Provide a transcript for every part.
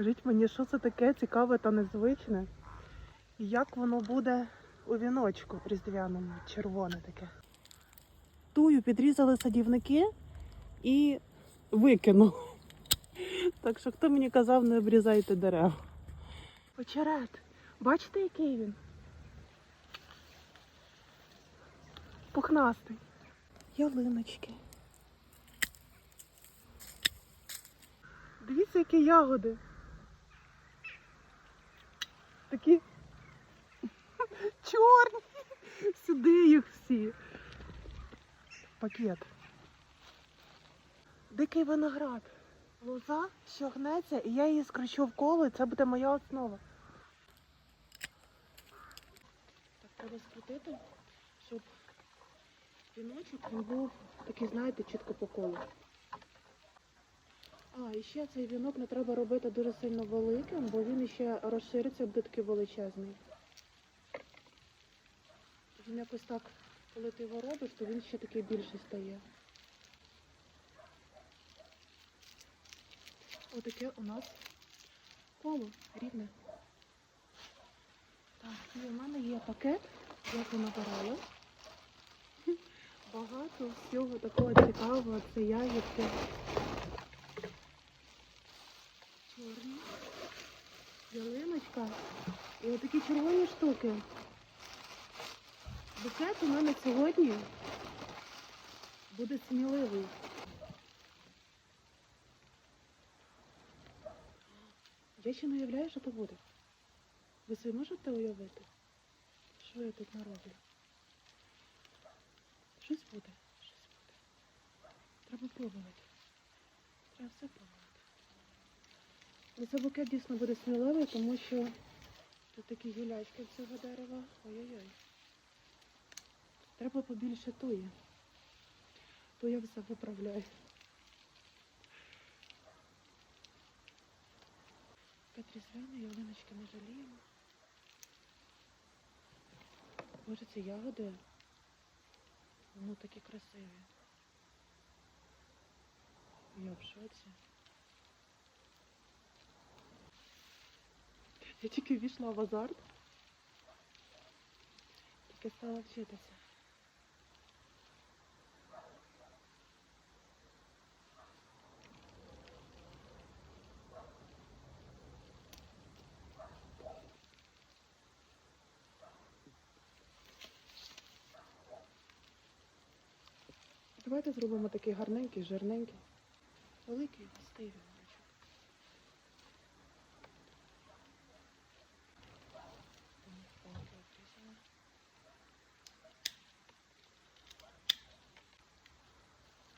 Скажіть мені, що це таке цікаве та незвичне? І як воно буде у віночку різдвяному, червоне таке. Тую підрізали садівники і викинув. Так що хто мені казав, не обрізайте дерева. Очерет. Бачите, який він? Пухнастий. Ялиночки. Дивіться, які ягоди. Такі чорні. Сюди їх всі. Пакет. Дикий виноград. Лоза, що гнеться, і я її скручу в коло, і це буде моя основа. Так, треба скрутити, щоб віночок він був такий, знаєте, чітко по колу. А, і ще цей вінок не треба робити дуже сильно великим, бо він ще розшириться, буде такий величезний. Він якось так, коли ти його робиш, то він ще такий більший стає. Отаке у нас коло рівне. Так, і у мене є пакет, я це набираю. Багато всього такого цікавого, це ягідки. Чорні. Ялиночка. І отакі червоні штуки. Букет у мене сьогодні буде сміливий. Я ще не уявляю, що то буде. Ви собі можете уявити, що я тут нароблю? Щось буде, щось буде. Треба пробувати. Треба все пробувати. Цей букет дійсно буде сміливий, тому що тут такі гілячки цього дерева. Ой-ой-ой. Треба побільше туї. Туя все виправляє. Петрізвяна, ялиночки не жаліємо. Боже, ці ягоди, ну такі красиві. Я в шоці. Я тільки війшла в азарт. Тільки стала вчитися. Давайте зробимо такий гарненький, жирненький. Великий густий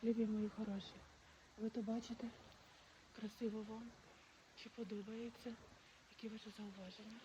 Любі мої хороші, ви то бачите? Красиво вам? Чи подобається? Які ваші зауваження?